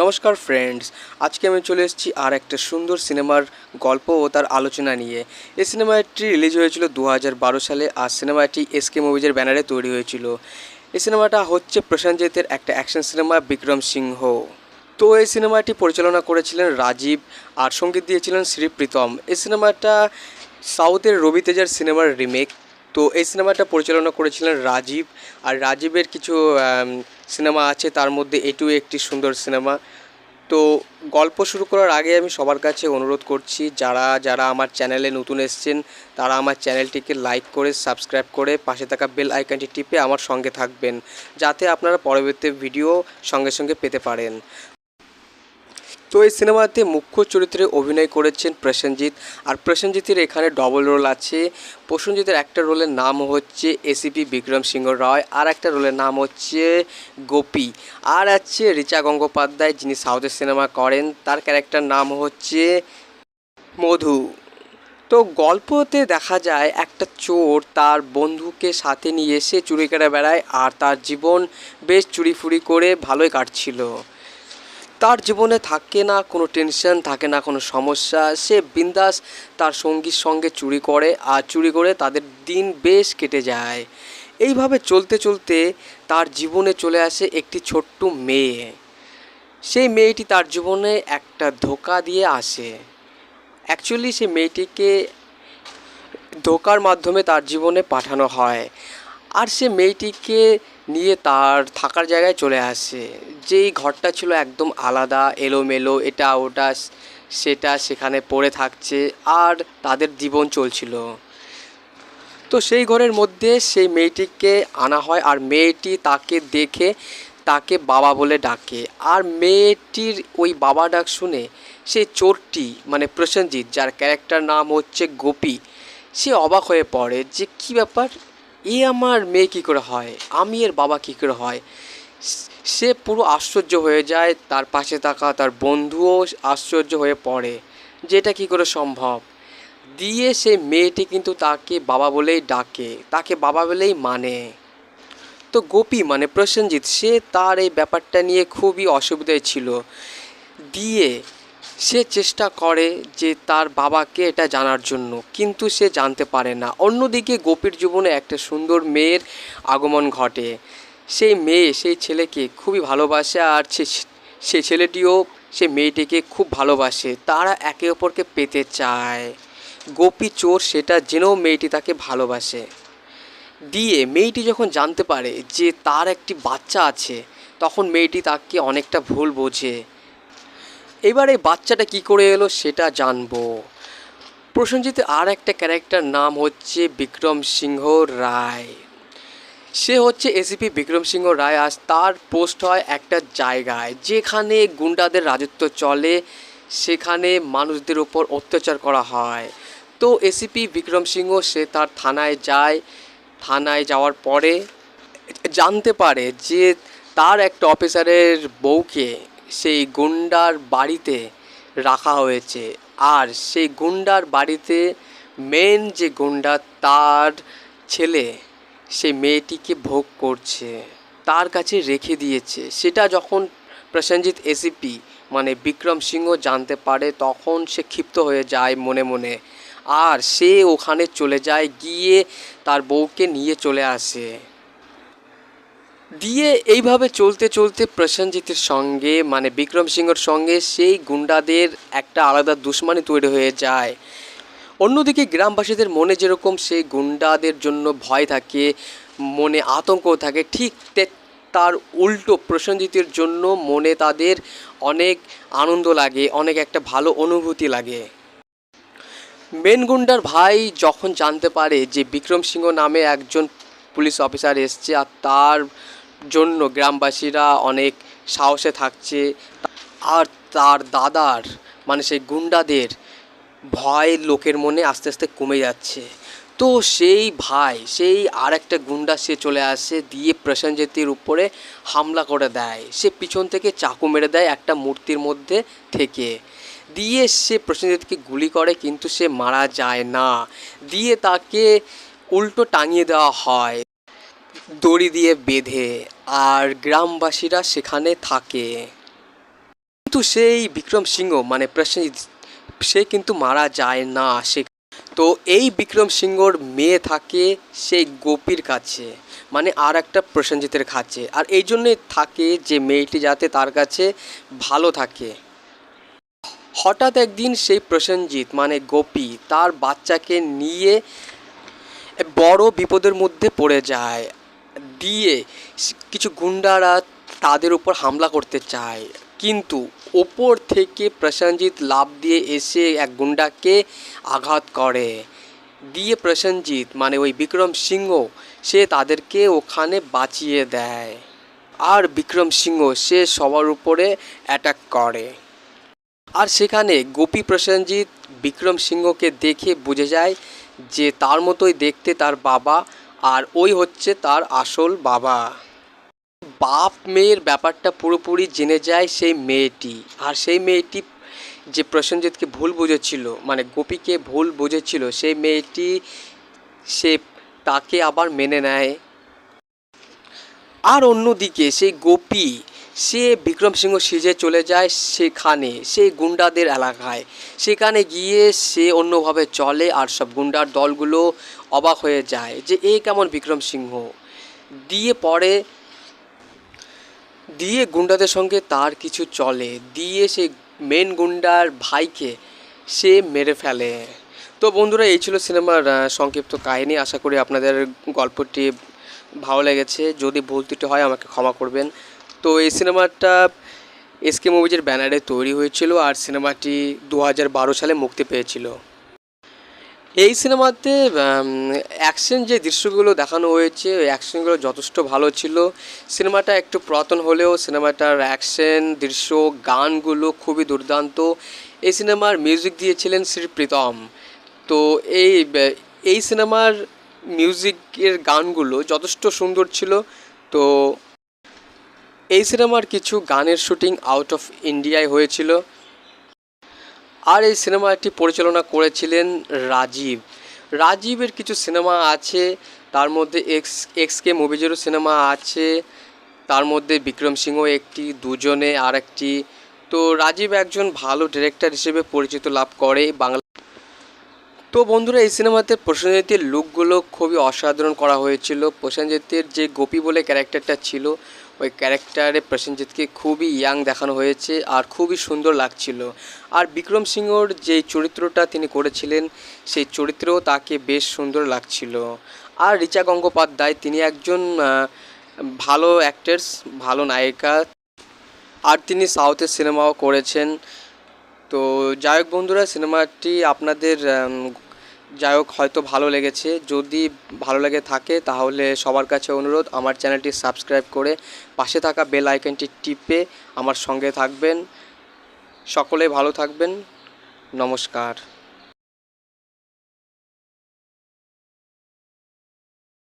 নমস্কার ফ্রেন্ডস আজকে আমি চলে এসেছি আর একটা সুন্দর সিনেমার গল্প ও তার আলোচনা নিয়ে। এই সিনেমাটি রিলিজ হয়েছিল দু সালে আর সিনেমাটি এসকে মুভিজের ব্যানারে তৈরি হয়েছিল। এই সিনেমাটা হচ্ছে প্রসেনজিতের একটা অ্যাকশন সিনেমা বিক্রম সিংহ। তো এই সিনেমাটি পরিচালনা করেছিলেন রাজীব আর সংগীত দিয়েছিলেন শ্রী প্রীতম এই সিনেমাটা সাউথের রবি তেজার সিনেমার রিমেক তো এই সিনেমাটা পরিচালনা করেছিলেন রাজীব। আর রাজীবের কিছু সিনেমা আছে, তার মধ্যে এটিও একটি সুন্দর সিনেমা। তো গল্প শুরু করার আগে আমি সবার কাছে অনুরোধ করছি, যারা যারা আমার চ্যানেলে নতুন এসছেন, তারা আমার চ্যানেলটিকে লাইক করে, সাবস্ক্রাইব করে, পাশে থাকা বেল আইকনটি টিপে আমার সঙ্গে থাকবেন, যাতে আপনারা পরবর্তী ভিডিও সঙ্গে সঙ্গে পেতে পারেন। তো এই সিনেমাতে মুখ্য চরিত্রে অভিনয় করেছেন প্রসেনজিৎ। আর প্রসেনজিতের এখানে ডবল রোল আছে। প্রসেনজিতের একটা রোলের নাম হচ্ছে এসিপি বিক্রম সিংহ রয়, আর একটা রোলের নাম হচ্ছে গোপী। আর আছে রিচা গঙ্গোপাধ্যায়, যিনি সাউথের সিনেমা করেন। তার ক্যারেক্টার নাম হচ্ছে মধু। তো গল্পতে দেখা যায়, একটা চোর তার বন্ধুকে সাথে নিয়ে এসে চুরি করে বেড়ায়, আর তার জীবন বেশ চুরি ফুরি করে ভালোই কাটছিল। তার জীবনে থাকে না, কোনো টেনশন থাকে না কোনো সমস্যা। সে বিন্দাস তার সঙ্গীর সঙ্গে চুরি করে আর চুরি করে তাদের দিন বেশ কেটে যায়। এইভাবে চলতে চলতে তার জীবনে চলে আসে একটি ছোট্ট মেয়ে। সেই মেয়েটি তার জীবনে একটা ধোকা দিয়ে আসে। অ্যাকচুয়ালি সেই মেয়েটিকে ধোকার মাধ্যমে তার জীবনে পাঠানো হয়। আর সে মেয়েটিকে নিয়ে তার থাকার জায়গায় চলে আসে। যেই ঘরটা ছিল একদম আলাদা, এলোমেলো, এটা ওটা, সেটা সেখানে পড়ে থাকছে আর তাদের জীবন চলছিল। তো সেই ঘরের মধ্যে সেই মেয়েটিকে আনা হয় আর মেয়েটি তাকে দেখে তাকে বাবা বলে ডাকে। আর মেয়েটির ওই বাবা ডাক শুনে সেই চোরটি মানে প্রসেনজিৎ, যার ক্যারেক্টার নাম হচ্ছে গোপী, সে অবাক হয়ে পড়ে যে কী ব্যাপার? এ আমার মেয়ে কী করে হয়? আমি এর বাবা কী করে হয়? সে পুরো আশ্চর্য হয়ে যায়, তার পাশে থাকা তার বন্ধুও আশ্চর্য হয়ে পড়ে। যে এটা কী করে সম্ভব? দিয়ে সে মেয়েটি কিন্তু তাকে বাবা বলেই ডাকে, তাকে বাবা বলেই মানে। তো গোপী মানে প্রসেনজিৎ, সে তার এই ব্যাপারটা নিয়ে খুবই অসুবিধায় ছিল। দিয়ে সে চেষ্টা করে যে তার বাবাকে এটা জানার জন্য, কিন্তু সে জানতে পারে না। অন্যদিকে গোপীর জীবনে একটা সুন্দর মেয়ের আগমন ঘটে। সেই মেয়ে, সেই ছেলেকে খুবই ভালোবাসে আর সে- ছেলেটিও সে মেয়েটিকে খুব ভালোবাসে। তারা একে অপরকে পেতে চায়। গোপী চোর সেটা জেনেও মেয়েটি তাকে ভালোবাসে। দিয়ে মেয়েটি যখন জানতে পারে যে তার একটি বাচ্চা আছে, তখন মেয়েটি তাকে অনেকটা ভুল বোঝে। এবার এই বাচ্চাটা কি করে এলো সেটা জানব। প্রসেনজিতের আর একটা ক্যারেক্টার নাম হচ্ছে বিক্রম সিংহ রায়। সে হচ্ছে এসিপি বিক্রম সিংহ রায় আজ তার পোস্ট হয় একটা জায়গায়, যেখানে গুন্ডাদের রাজত্ব চলে, সেখানে মানুষদের ওপর অত্যাচার করা হয়। তো এসিপি বিক্রম সিংহ, সে তার থানায় যায়। থানায় যাওয়ার পরে জানতে পারে যে তার একটা অফিসারের বউকে সেই গুন্ডার বাড়িতে রাখা হয়েছে। আর সেই গুন্ডার বাড়িতে মেন যে গুন্ডা, তার ছেলে, সেই মেয়েটিকে ভোগ করছে। তার কাছে রেখে দিয়েছে। সেটা যখন প্রসেনজিৎ এসিপি মানে বিক্রম সিংহ জানতে পারে, তখন সে ক্ষিপ্ত হয়ে যায় মনে মনে। আর সে ওখানে চলে যায়, গিয়ে তার বউকে নিয়ে চলে আসে। দিয়ে এইভাবে চলতে চলতে প্রসেনজিতের সঙ্গে মানে বিক্রম সিংহর সঙ্গে সেই গুন্ডাদের একটা আলাদা দুশ্মনী তৈরি হয়ে যায়। অন্যদিকে গ্রামবাসীদের মনে যেরকম সেই গুন্ডাদের জন্য ভয় থাকে, মনে আতঙ্ক থাকে, ঠিক তার উল্টো প্রসেনজিতের জন্য মনে তাদের অনেক আনন্দ লাগে, অনেক একটা ভালো অনুভূতি লাগে। মেন গুন্ডার ভাই যখন জানতে পারে যে বিক্রম সিংহ নামে একজন পুলিশ অফিসার এসছে আর তার জন্য গ্রামবাসীরা অনেক সাহসে থাকছে। আর তার দাদার মানে সেই গুন্ডাদের ভয় লোকের মনে আস্তে আস্তে কমে যাচ্ছে। তো সেই ভাই, সেই আর একটা গুন্ডা সে চলে আসে, দিয়ে প্রসেনজিতের উপরে হামলা করে দেয়। সে পিছন থেকে চাকু মেরে দেয় একটা মূর্তির মধ্যে থেকে। দিয়ে সে প্রসেনজিৎকে গুলি করে, কিন্তু সে মারা যায় না। দিয়ে তাকে উল্টো টাঙিয়ে দেওয়া হয়। দড়ি দিয়ে বেঁধে আর গ্রামবাসীরা সেখানে থাকে। কিন্তু সেই বিক্রম সিংহ মানে প্রসেনজিৎ, সে কিন্তু মারা যায় না সে। তো এই বিক্রম সিংহর মেয়ে থাকে সেই গোপীর কাছে মানে আর একটা প্রসেনজিতের কাছে। আর এই জন্যই থাকে যে মেয়েটি যাতে তার কাছে ভালো থাকে। হঠাৎ একদিন সেই প্রসেনজিৎ মানে গোপী, তার বাচ্চাকে নিয়ে বড় বিপদের মধ্যে পড়ে যায়। দিয়ে কিছু গুন্ডারা তাদের উপর হামলা করতে চায়। কিন্তু ওপর থেকে প্রসেনজিৎ লাভ দিয়ে এসে এক গুন্ডাকে আঘাত করে। দিয়ে প্রসেনজিৎ মানে ওই বিক্রম সিংহ, সে তাদেরকে ওখানে বাঁচিয়ে দেয়। আর বিক্রম সিংহ, সে সবার উপরে অ্যাটাক করে। আর সেখানে গোপী প্রসেনজিৎ বিক্রম সিংহকে দেখে বুঝে যায় যে তার মতোই দেখতে তার বাবা আর ওই হচ্ছে তার আসল বাবা। বাপ মেয়ের ব্যাপারটা পুরোপুরি জেনে যায় সেই মেয়েটি। আর সেই মেয়েটি যে প্রসেনজিৎকে ভুল বুঝেছিল মানে গোপীকে ভুল বুঝেছিল, সেই মেয়েটি সে তাকে আবার মেনে নেয়। আর অন্যদিকে সেই গোপী সে বিক্রম সিংহ সিজে চলে যায় সেখানে, সেই গুন্ডাদের এলাকায়। সেখানে গিয়ে সে অন্যভাবে চলে আর সব গুন্ডার দলগুলো অবাক হয়ে যায় যে, এ কেমন বিক্রম সিংহ? দিয়ে পরে, দিয়ে গুন্ডাদের সঙ্গে তার কিছু চলে। দিয়ে সে মেন গুন্ডার ভাইকে সে মেরে ফেলে। তো বন্ধুরা, এই ছিল সিনেমার সংক্ষিপ্ত কাহিনী। আশা করি আপনাদের গল্পটি ভালো লেগেছে। যদি ভুল হয়, আমাকে ক্ষমা করবেন। তো এই সিনেমাটা এসকে মুভিজের ব্যানারে তৈরি হয়েছিল আর সিনেমাটি দু হাজার বারো সালে মুক্তি পেয়েছিল। এই সিনেমাতে অ্যাকশন যে দৃশ্যগুলো দেখানো হয়েছে, ওই অ্যাকশনগুলো যথেষ্ট ভালো ছিল। সিনেমাটা একটু পুরাতন হলেও সিনেমাটার অ্যাকশন দৃশ্য, গানগুলো খুবই দুর্দান্ত। এই সিনেমার মিউজিক দিয়েছিলেন শ্রী প্রীতম। তো এই এই সিনেমার মিউজিকের গানগুলো যথেষ্ট সুন্দর ছিল। তো এই সিনেমার কিছু গানের শুটিং আউট অফ ইন্ডিয়ায় হয়েছিল। আর এই সিনেমাটি পরিচালনা করেছিলেন রাজীব। রাজীবের কিছু সিনেমা আছে, তার মধ্যে এক্স এক্স কে মুভিজেরও সিনেমা আছে, তার মধ্যে বিক্রম সিংহ একটি, দুজনে আর একটি তো রাজীব একজন ভালো ডিরেক্টর হিসেবে পরিচিত লাভ করে বাংলা। তো বন্ধুরা, এই সিনেমাতে প্রসেনজিতের লুকগুলো খুবই অসাধারণ করা হয়েছিল। প্রসেনজিতের যে গোপী বলে ক্যারেক্টারটা ছিল ওই ক্যারেক্টারে প্রসেনজিৎকে খুবই ইয়াং দেখানো হয়েছে আর খুবই সুন্দর লাগছিল। আর বিক্রম সিংহর যে চরিত্রটা তিনি করেছিলেন, সেই চরিত্রেও তাকে বেশ সুন্দর লাগছিল। আর রিচা গঙ্গোপাধ্যায়, তিনি একজন ভালো অ্যাক্টার্স ভালো নায়িকা। আর তিনি সাউথের সিনেমাও করেছেন। তো যাই হোক বন্ধুরা, সিনেমাটি আপনাদের যাই হোক, হয়তো ভালো লেগেছে। যদি ভালো লেগে থাকে, তাহলে সবার কাছে অনুরোধ, আমার চ্যানেলটি সাবস্ক্রাইব করে পাশে থাকা বেল আইকনটি টিপে আমার সঙ্গে থাকবেন। সকলে ভালো থাকবেন। নমস্কার।